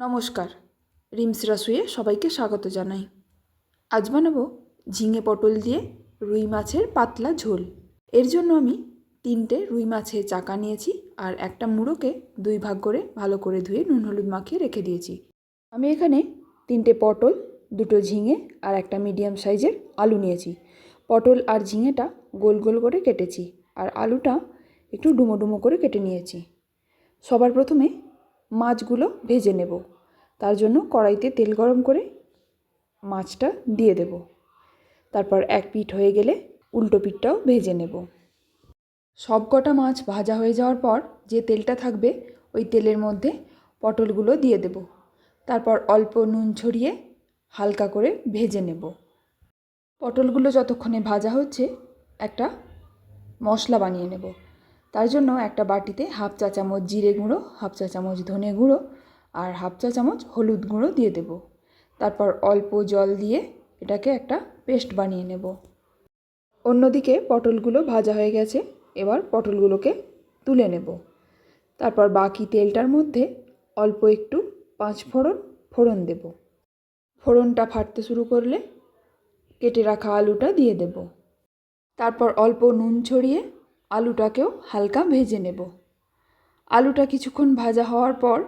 নমস্কার। রিমস রাসুয়ে সবাইকে স্বাগত জানাই। আজ বানাবো ঝিঙে পটল দিয়ে রুই মাছের পাতলা ঝোল। এর জন্য আমি তিনটে রুই মাছের চাকা নিয়েছি আর একটা মুড়োকে দুই ভাগ করে ভালো করে ধুয়ে নুন হলুদ মাখিয়ে রেখে দিয়েছি। আমি এখানে তিনটে পটল, দুটো ঝিঙে আর একটা মিডিয়াম সাইজের আলু নিয়েছি। পটল আর ঝিঙেটা গোল গোল করে কেটেছি আর আলুটা একটু ডুমো ডুমো করে কেটে নিয়েছি। সবার প্রথমে মাছগুলো ভেজে নেব। তার জন্য কড়াইতে তেল গরম করে মাছটা দিয়ে দেব। তারপর এক পিঠ হয়ে গেলে উল্টো পিঠটাও ভেজে নেব। সব কটা মাছ ভাজা হয়ে যাওয়ার পর যে তেলটা থাকবে, ওই তেলের মধ্যে পটলগুলো দিয়ে দেব। তারপর অল্প নুন ছড়িয়ে হালকা করে ভেজে নেব। পটলগুলো যতক্ষণে ভাজা হচ্ছে, একটা মশলা বানিয়ে নেব। তার জন্য একটা বাটিতে হাফ চা চামচ জিরে গুঁড়ো, হাফ চা চামচ ধনে গুঁড়ো আর হাফ চা চামচ হলুদ গুঁড়ো দিয়ে দেব। তারপর অল্প জল দিয়ে এটাকে একটা পেস্ট বানিয়ে নেব। অন্যদিকে পটলগুলো ভাজা হয়ে গেছে, এবার পটলগুলোকে তুলে নেব। তারপর বাকি তেলটার মধ্যে অল্প একটু পাঁচ ফোড়ন ফোড়ন দেব। ফোড়নটা ফাটতে শুরু করলে কেটে রাখা আলুটা দিয়ে দেব। তারপর অল্প নুন ছড়িয়ে আলুটাকেও হালকা ভেজে নেব। আলুটা কিছুক্ষণ ভাজা হওয়ার পর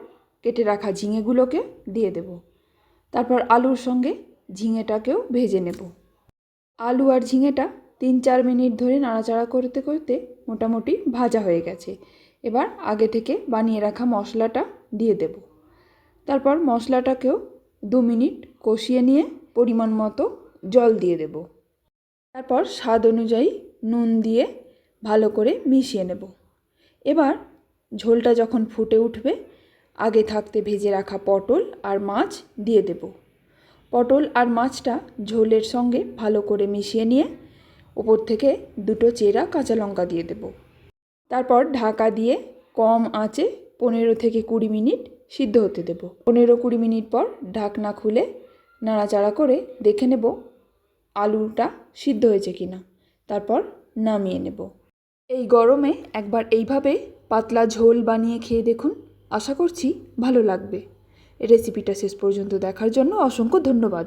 কেটে রাখা ঝিঙেগুলোকে দিয়ে দেব। তারপর আলুর সঙ্গে ঝিঙেটাকেও ভেজে নেব। আলু আর ঝিঙেটা তিন চার মিনিট ধরে নাড়াচাড়া করতে করতে মোটামুটি ভাজা হয়ে গেছে। এবার আগে থেকে বানিয়ে রাখা মশলাটা দিয়ে দেব। তারপর মশলাটাকেও দু মিনিট কষিয়ে নিয়ে পরিমাণ মতো জল দিয়ে দেব। তারপর স্বাদ অনুযায়ী নুন দিয়ে ভালো করে মিশিয়ে নেব। এবার ঝোলটা যখন ফুটে উঠবে, আগে থাকতে ভেজে রাখা পটল আর মাছ দিয়ে দেব। পটল আর মাছটা ঝোলের সঙ্গে ভালো করে মিশিয়ে নিয়ে ওপর থেকে দুটো চেরা কাঁচা লঙ্কা দিয়ে দেব। তারপর ঢাকা দিয়ে কম আঁচে পনেরো থেকে কুড়ি মিনিট সিদ্ধ হতে দেব। পনেরো কুড়ি মিনিট পর ঢাকনা খুলে নাড়াচাড়া করে দেখে নেব আলুটা সিদ্ধ হয়েছে কিনা। তারপর নামিয়ে নেব। এই গরমে একবার এইভাবে পাতলা ঝোল বানিয়ে খেয়ে দেখুন। আশা করছি ভালো লাগবে। রেসিপিটা শেষ পর্যন্ত দেখার জন্য অসংখ্য ধন্যবাদ।